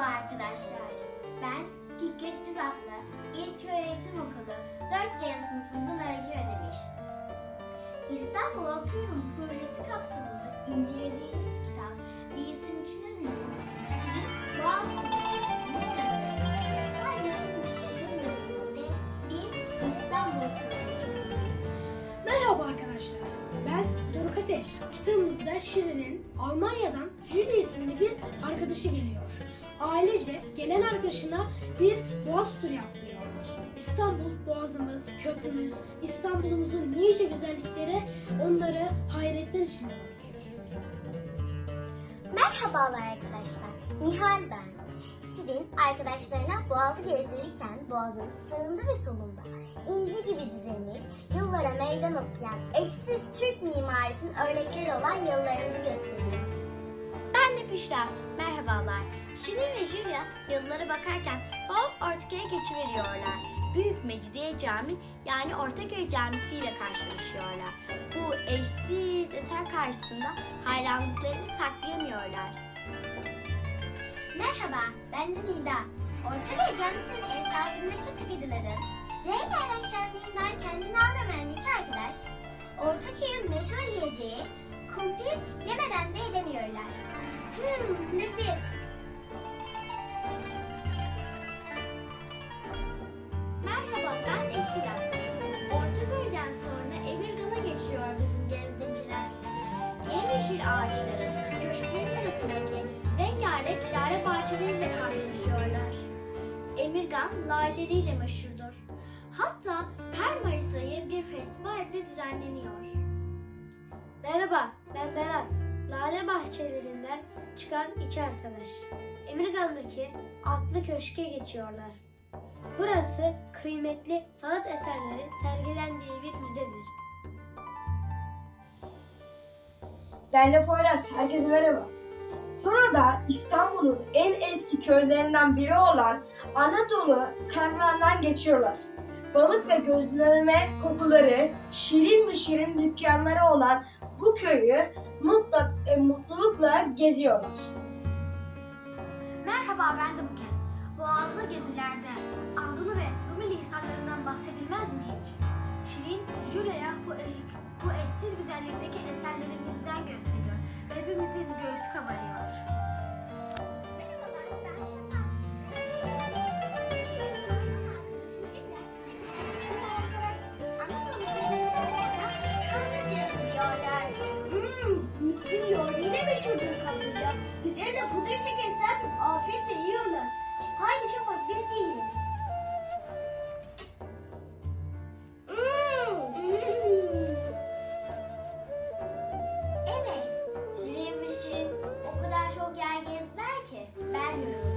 arkadaşlar. Ben Fikret Cizatlı, İlköğretim Okulu 4C sınıfından Öykü Ödemiş. İstanbul Okuyorum projesi kapsamında incelediğimiz kitap Bilsin için Özel'in Şirin Boğaz Turnuvası'nı Hadi şimdi Şirin'le birlikte bir İstanbul turuna çıkalım. Merhaba arkadaşlar. Ben Doruk Ateş. Kitabımızda Şirin'in Almanya'dan Julie isimli bir arkadaşı geliyor. Ailece gelen arkadaşına bir boğaz turu yaptırıyorlar. İstanbul boğazımız, köprümüz, İstanbul'umuzun nice güzellikleri onları hayretler içinde. Merhabalar arkadaşlar. Nihal ben. Şirin arkadaşlarına Boğaz'ı gezdirirken Boğaz'ın sağında ve solunda inci gibi dizilmiş, yıllara meydan okuyan eşsiz Türk mimarisinin örnekleri olan yıllarımızı gösteriyor. De Büşra. Merhabalar. Şirin ve Julia yıllara bakarken hop Ortaköy'e geçiveriyorlar. Büyük Mecidiye Cami yani Ortaköy Camisi ile karşılaşıyorlar. Bu eşsiz eser karşısında hayranlıklarını saklayamıyorlar. Merhaba, ben de Nilda. Ortaköy Camisi'nin etrafındaki takıcıların rengarenk şenliğinden kendini alamayan iki arkadaş Ortaköy'ün meşhur yiyeceği kumpir yemeden de edemiyorlar. Hmm, nefis. Merhaba, ben Esila. Ortaköy'den sonra Emirgan'a geçiyor bizim gezdinciler. Yemyeşil ağaçların, köşklerin arasındaki rengarenk lale bahçeleriyle karşılaşıyorlar. Emirgan laleleriyle meşhurdur. Hatta her Mayıs ayı bir festival de düzenleniyor. Merhaba, ben Berat. Lale bahçelerinden çıkan iki arkadaş. Emirgan'daki Atlı Köşk'e geçiyorlar. Burası kıymetli sanat eserleri sergilendiği bir müzedir. Ben de Poyraz. Herkese merhaba. Sonra da İstanbul'un en eski köylerinden biri olan Anadolu Karman'dan geçiyorlar. Balık ve gözleme kokuları, şirin mi şirin dükkanları olan bu köyü mutlak, e, mutlulukla geziyorlar. Merhaba ben de Buket. Boğazlı gezilerde Anadolu ve Rumeli insanlarından bahsedilmez mi hiç? Şirin, Julia'ya bu, bu eşsiz güzellikteki eserlerimizden gösteriyor ve hepimizin göğsü kabarıyor. annually.